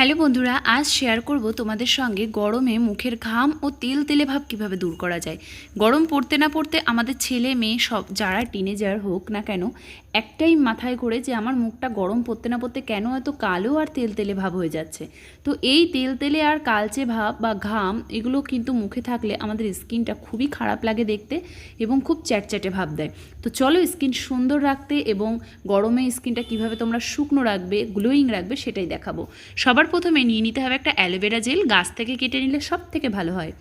Hello বন্ধুরা, আজ share করব তোমাদের সঙ্গে গরমে মুখের ঘাম ও তেল তেলে ভাব কীভাবে দূর করা যায়। গরম পড়তে না পড়তে আমাদের ছেলে মেয়ে সব, যারা টিনেজার হোক না কেন, একটাই মাথায় করে যে আমার মুখটা গরম পড়তে না পড়তে কেন এত কালো আর তেল তেলে ভাব হয়ে যাচ্ছে। তো এই তেল তেলে আর কালচে ভাব বা ঘাম, এগুলো কিন্তু মুখে থাকলে আমাদের স্কিনটা খুবই খারাপ লাগে দেখতে এবং খুব চ্যাটচ্যাটে ভাব দেয়। তো চলো স্কিন সুন্দর রাখতে এবং গরমে স্কিনটা কীভাবে তোমরা শুকনো রাখবে, গ্লোয়িং রাখবে সেটাই দেখাবো। সবার প্রথমে নিয়ে নিতে হবে একটা অ্যালোভেরা জেল, গাছ থেকে কেটে নিলে সব থেকে ভালো হয়।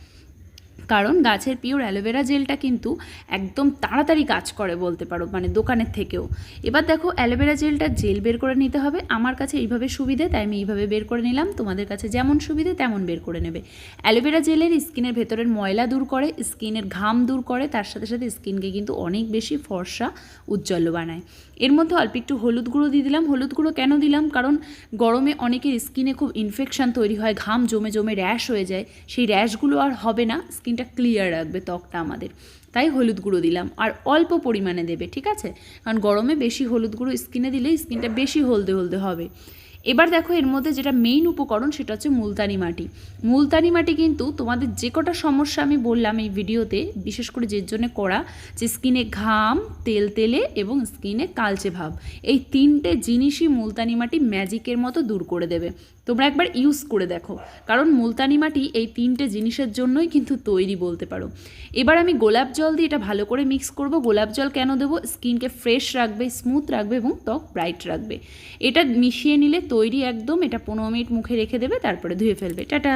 কারণ গাছের পিওর অ্যালোভেরা জেলটা কিন্তু একদম তাড়াতাড়ি কাজ করে বলতে পারো মানে দোকানের থেকেও। এবার দেখো, অ্যালোভেরা জেলটা জেল বের করে নিতে হবে। আমার কাছে এইভাবে সুবিধে, তাই আমি এইভাবে বের করে নিলাম। তোমাদের কাছে যেমন সুবিধে, তেমন বের করে নেবে। অ্যালোভেরা জেলের স্কিনের ভেতরের ময়লা দূর করে, স্কিনের ঘাম দূর করে, তার সাথে সাথে স্কিনকে কিন্তু অনেক বেশি ফর্সা, উজ্জ্বল বানায়। এর মধ্যে অল্প একটু হলুদ গুঁড়ো দিয়ে দিলাম। হলুদ গুঁড়ো কেন দিলাম? কারণ গরমে অনেকের স্কিনে খুব ইনফেকশান তৈরি হয়, ঘাম জমে জমে র্যাশ হয়ে যায়। সেই র্যাশগুলো আর হবে না। স্কিনটা ক্লিয়ার রাখবে ত্বকটা আমাদের। তাই হলুদ গুঁড়ো দিলাম। আর অল্প পরিমাণে দেবে, ঠিক আছে? কারণ গরমে বেশি হলুদ গুঁড়ো স্কিনে দিলে স্কিনটা বেশি হলদে হলদে হবে। এবার দেখো এর মধ্যে যেটা মেইন উপকরণ সেটা হচ্ছে মুলতানি মাটি। মুলতানি মাটি কিন্তু তোমাদের যে কটা সমস্যা আমি বললাম এই ভিডিওতে, বিশেষ করে যে জন্য করা, যে স্কিনে ঘাম, তেল তেলে এবং স্কিনে কালচে ভাব। এই তিনটে জিনিসই মুলতানি মাটি ম্যাজিকের মতো দূর করে দেবে। তোমরা একবার ইউজ করে দেখো। কারণ মুলতানি মাটি এই তিনটে জিনিসের জন্যই কিন্তু তৈরি বলতে পারো। এবার আমি গোলাপ জল দিয়ে এটা ভালো করে মিক্স করব। গোলাপ জল কেন দেবো? স্কিনকে ফ্রেশ রাখবে স্মুথ রাখবে এবং ত্বক ব্রাইট রাখবে। এটা মিশিয়ে নিলে তৈরি একদম এটা পনেরো মিনিট মুখে রেখে দেবে তারপরে ধুয়ে ফেলবে। টাটা!